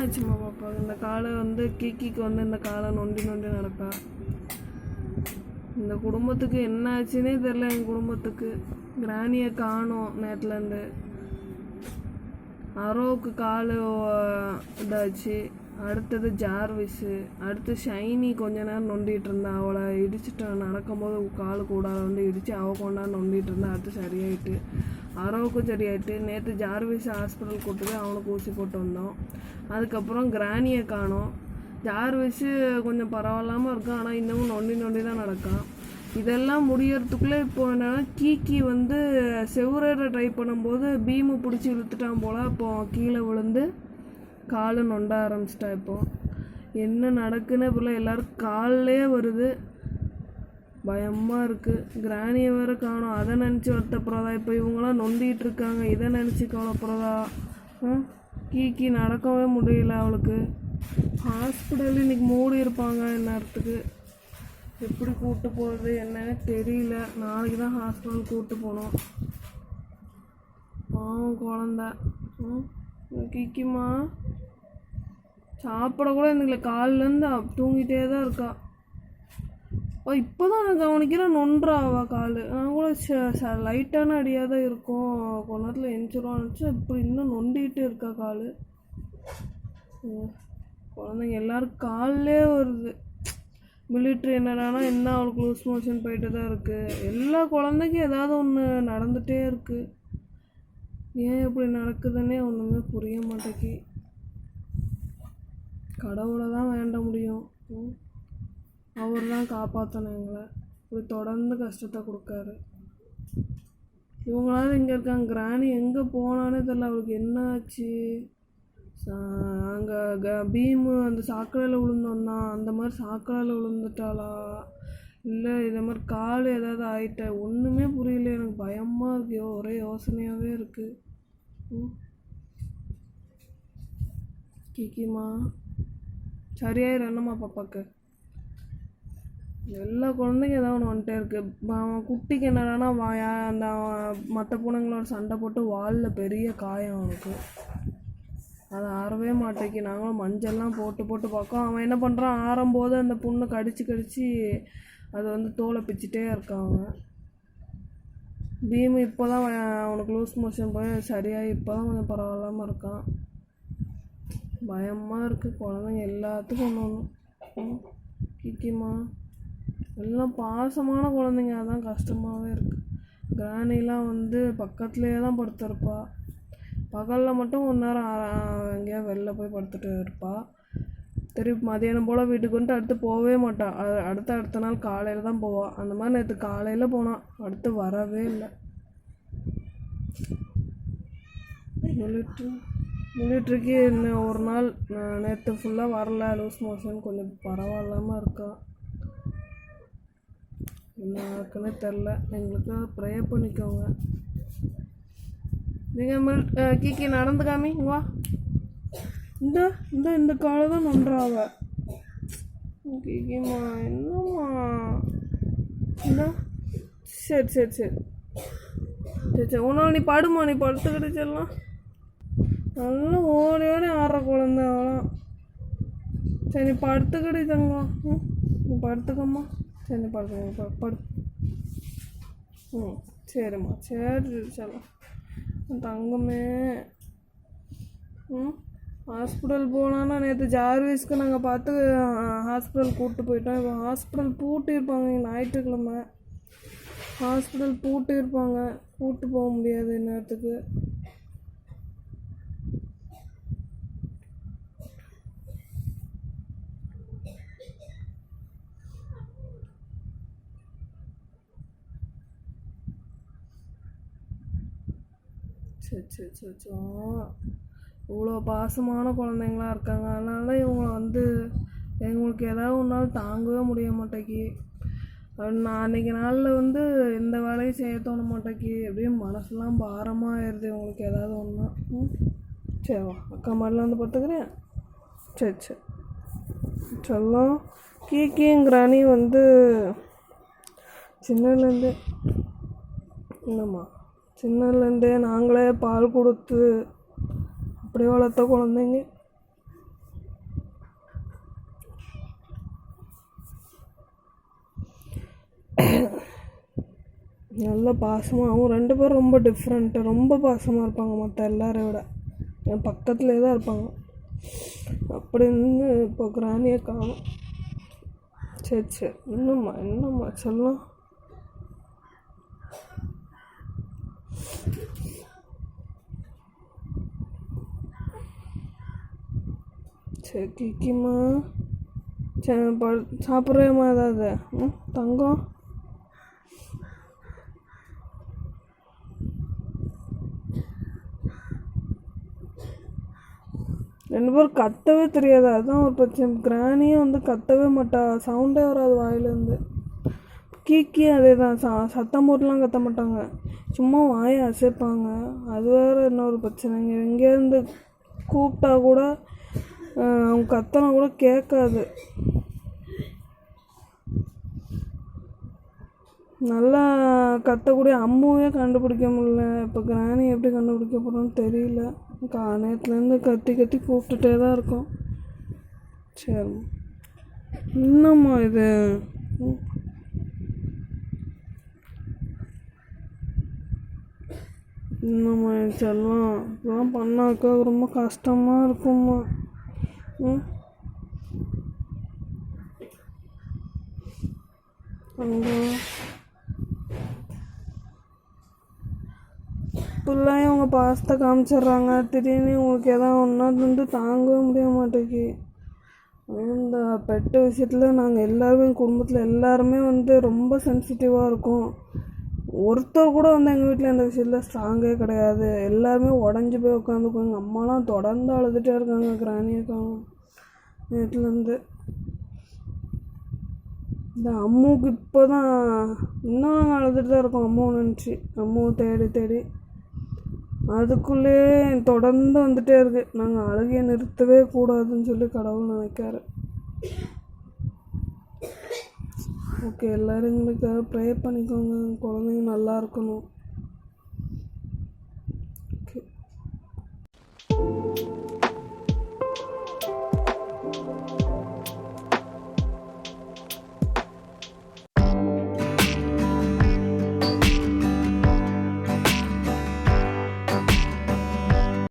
ஆச்சுமா பாப்பா இந்த காலை வந்து கீக்கிக்கு வந்து இந்த காலை நொண்டி நொண்டி நடப்பா. இந்த குடும்பத்துக்கு என்ன ஆச்சுன்னே தெரில எங்கள் குடும்பத்துக்கு. கிராணியை காணும் நேற்றுலேருந்து அரோவுக்கு கால் இதாச்சு. அடுத்தது ஜார்விஸு அடுத்து ஷைனி கொஞ்ச நேரம் நொண்டிகிட்டு இருந்தா அவளை இடிச்சுட்டு நடக்கும்போது காலு கூடாத வந்து இடித்து அவள் கொண்டாந்து நொண்டிகிட்டு இருந்தா அடுத்து சரியாயிட்டு. அரவுக்கும் சரியாயிட்டு. நேற்று ஜார்விஸ் ஹாஸ்பிட்டல் கூட்டு போய் அவனுக்கு ஊசி போட்டு வந்தோம். அதுக்கப்புறம் கிராணியை காணோம். ஜார்விஸு கொஞ்சம் பரவாயில்லாமல் இருக்கும் ஆனால் இன்னமும் நொண்டி நொண்டி தான் நடக்கான். இதெல்லாம் முடியறதுக்குள்ளே இப்போ என்னென்னா கீக்கி வந்து செவுரேற ட்ரை பண்ணும்போது பீமு பிடிச்சி இழுத்துட்டான் போல் அப்போ கீழே விழுந்து காலு நொண்ட ஆரம்பிச்சிட்டா இப்போ. என்ன நடக்குன்னு இப்போ எல்லாரும் காலிலே வருது. பயமாக இருக்குது கிராணியை வேற காணும். அதை நினச்சி வருத்தப்படுறதா? இப்போ இவங்களாம் நொண்டிகிட்டு இருக்காங்க. இதை நினச்சி கவலைப்படுறதா? கீக்கி நடக்கவே முடியல அவளுக்கு. ஹாஸ்பிட்டல் இன்றைக்கி மூடி இருப்பாங்க இந்நேரத்துக்கு. எப்படி கூப்பிட்டு போகிறது என்னன்னு தெரியல. நாளைக்கு தான் ஹாஸ்பிட்டல் கூப்பிட்டு போகணும். பாவம் குழந்த. ம்? சாப்பிட கூட எனக்கு காலிலேருந்து தூங்கிட்டே தான் இருக்கா. ஓ இப்போ தான் நான் கவனிக்கிறேன் நொன்றா கால் நான் கூட ச லைட்டான அடியாக தான் இருக்கும். கொஞ்ச நேரத்தில் எஞ்சிரும் இப்படி இன்னும் நொண்டிகிட்டு இருக்கா கால். குழந்தைங்க எல்லோரும் காலிலே வருது. மிலிட்ரி என்னடானா என்ன அவளுக்கு லூஸ் மோஷன் போயிட்டு தான் இருக்குது எல்லா குழந்தைக்கும் ஏதாவது ஒன்று நடந்துகிட்டே இருக்குது ஏன் இப்படி நடக்குதுன்னே ஒன்றுமே புரிய மாட்டேங்கி கடவுளை தான் வேண்ட முடியும். அவர் தான் காப்பாற்றணும் எங்களை. இப்படி தொடர்ந்து கஷ்டத்தை கொடுக்காரு. இவங்களாவது இங்கே இருக்காங்க. கிராணி எங்கே போனானே தெரில அவளுக்கு என்ன ஆச்சு அங்கே க பீமு அந்த சாக்கடையில் விழுந்தோன்னா அந்த மாதிரி சாக்கடையில் விழுந்துட்டாளா? இல்லை இதை மாதிரி கால் ஏதாவது ஆகிட்ட ஒன்றுமே புரியல. எனக்கு பயமாக இருக்கு. ஒரே யோசனையாகவே இருக்குது ம். கிக்கிமா சரியாயிரும் என்னம்மா பாப்பாக்கு? எல்லா குழந்தைங்க ஏதாவது ஒன்று வந்துட்டே இருக்கு. அவன் குட்டிக்கு என்னடானா வாயா அந்த மற்ற பூனைங்களோட சண்டை போட்டு வாலில் பெரிய காயம் அவனுக்கு. அது ஆறவே மாட்டேங்கி நாங்களும் மஞ்சள்லாம் போட்டு போட்டு பார்க்கோம் அவன் என்ன பண்ணுறான் ஆறும்போது அந்த புண்ணை கடிச்சு கடிச்சு அது வந்து தோலை பிச்சுட்டே இருக்கான் அவன். பீமு இப்போ தான் அவனுக்கு லூஸ் மோஷன் போய் சரியாகி இப்போ தான் கொஞ்சம் பரவாயில்லாமல் இருக்கான். பயமாக இருக்குது குழந்தைங்க எல்லாத்துக்கும் ஒன்று ஒன்று கிக்கிமா எல்லாம் பாசமான குழந்தைங்க. அதான் கஷ்டமாகவே இருக்குது கிராணிலாம் வந்து பக்கத்துலேயே தான் படுத்திருப்பா. பகலில் மட்டும் ஒரு நேரம் ஆ- எங்கேயா வெளில போய் படுத்துட்டு இருப்பாள் திருப்பி மதியானம் போல் வீட்டுக்கு வந்துட்டு அடுத்து போகவே மாட்டாள் அடுத்த அடுத்த நாள் காலையில் தான் போவாள் அந்த மாதிரி நேற்று காலையில் போனான் அடுத்து வரவே இல்லை. சொல்லிட்டு மிலிட்ரிக்கு இன்னும் ஒரு நாள் நேற்று ஃபுல்லாக வரல. லூஸ் மோஷன் கொஞ்சம் பரவாயில்லாமல் இருக்கா? என்ன இருக்குன்னு தெரில எங்களுக்கு ப்ரே பண்ணிக்கோங்க. நீங்கள் மில் கீக்கி நடந்து காமி வா. இந்த இந்த இந்த காலை தான் நன்றாவ கீக்கிமா என்னம்மா? இந்த. சரி சரி சரி. சரி சரி. உன்னால் நீ படுமா நீ படுத்துக்கிட்டு செல்லாம் நல்லா ஓடி ஓடி ஆடுற குழந்தை அவளாம் சரி படுத்துக்கடி தங்கம் ம் படுத்துக்கம்மா சரி படுத்துக்கோங்க படுத்துக்க படு ம் சரிம்மா சரி சரி தங்கமே ம் ஹாஸ்பிட்டல் போனான்னா நேற்று ஜார்விஸ்க்கு நாங்கள் பார்த்து ஹாஸ்பிட்டல் கூப்பிட்டு போயிட்டோம் இப்போ ஹாஸ்பிட்டல் பூட்டியிருப்பாங்க ஞாயிற்றுக்கிழமை ஹாஸ்பிட்டல் பூட்டியிருப்பாங்க கூப்பிட்டு போக முடியாது இந்நேரத்துக்கு சரி சரி சரி சோ இவ்வளோ பாசமான குழந்தைங்களா இருக்காங்க. அதனால இவங்களை வந்து எங்களுக்கு ஏதாவது ஒன்றால் தாங்கவே முடிய மாட்டேங்கி. நான் அன்றைக்கி நாளில் வந்து எந்த வேலையும் செய்ய தோண மாட்டேங்கி. அப்படியே மனசுலாம் பாரமாக ஆயிடுது இவங்களுக்கு ஏதாவது ஒன்றா ம்? சரி வா அக்கா மாதிரிலாம் வந்து பார்த்துக்கிறேன் சரி சரி செல்லம் கீக்கிங்கிறானி வந்து சின்னதுலேருந்தே என்னம்மா? சின்னதுலேருந்தே நாங்களே பால் கொடுத்து அப்படி வளர்த்த குழந்தைங்க. நல்ல பாசமாக அவங்க ரெண்டு பேரும் ரொம்ப டிஃப்ரெண்ட்டு ரொம்ப பாசமாக இருப்பாங்க மற்ற எல்லாரை விட. என் பக்கத்துலேயே தான் இருப்பாங்க. அப்படின்னு இப்போ கிராணியை காணும். சரி சரி இன்னும்மா என்னம்மா சொல்லலாம். சரி கிக்கிம்மா சரி ப சாப்பிட்றேம்மா ஏதாவது ம் தங்கம். ரெண்டு பேரும் கத்தவே தெரியாது. அதுதான் ஒரு பிரச்சனை. கிராணியும் வந்து கத்தவே மாட்டா. சவுண்டே வராது வாயிலேருந்து. கீக்கி அதே தான் ச சத்தம் போட்டுலாம் கத்த மாட்டாங்க. சும்மா வாயை அசைப்பாங்க. அது வேறு இன்னொரு பிரச்சனைங்க. எங்கேருந்து கூப்பிட்டா கூட அவங்க கத்தலாம் கூட கேட்காது. நல்லா கத்தக்கூடிய அம்முவே கண்டுபிடிக்க முடியல. இப்போ கிராணி எப்படி கண்டுபிடிக்க போகிறோன்னு தெரியல. காணயத்துலேருந்து கத்தி கத்தி கூப்பிட்டுட்டே தான் இருக்கோம். சரி. என்னம்மா இது? என்னம்மா என் இதெல்லாம் பண்ணாக்கா ரொம்ப கஷ்டமாக இருக்கும்மா. ஃபுல்லாக அவங்க பாசத்தை காமிச்சிடுறாங்க. திடீர்னு உங்களுக்கு எதாவது ஒன்றா வந்து தாங்கவே முடிய மாட்டேங்கி இந்த பெட்டு விஷயத்தில் நாங்கள் எல்லாருமே எங்கள் குடும்பத்தில் எல்லாருமே வந்து ரொம்ப சென்சிட்டிவாக இருக்கோம். ஒருத்தர் கூட வந்து எங்கள் வீட்டில் இந்த விஷயத்தில் ஸ்ட்ராங்கே கிடையாது. எல்லாருமே உடஞ்சி போய் உட்காந்துக்குவோம் எங்கள் அம்மாலாம் தொடர்ந்து அழுதுகிட்டே இருக்காங்க கிராணியை காணும் நேற்றுலேருந்து இந்த அம்முக்கு இப்போ தான் இன்னும் நாங்கள் அழுதுட்டு தான் இருக்கோம் அம்மாவை நினச்சி. அம்மாவை தேடி தேடி. அதுக்குள்ளே தொடர்ந்து வந்துட்டே இருக்கு. நாங்கள் அழுகையை நிறுத்தவே கூடாதுன்னு சொல்லி கடவுள் நினைக்காரு. ஓகே எல்லோரும் எங்களுக்காக ப்ரே பண்ணிக்கோங்க. குழந்தைங்க நல்லா இருக்கணும். ஓகே.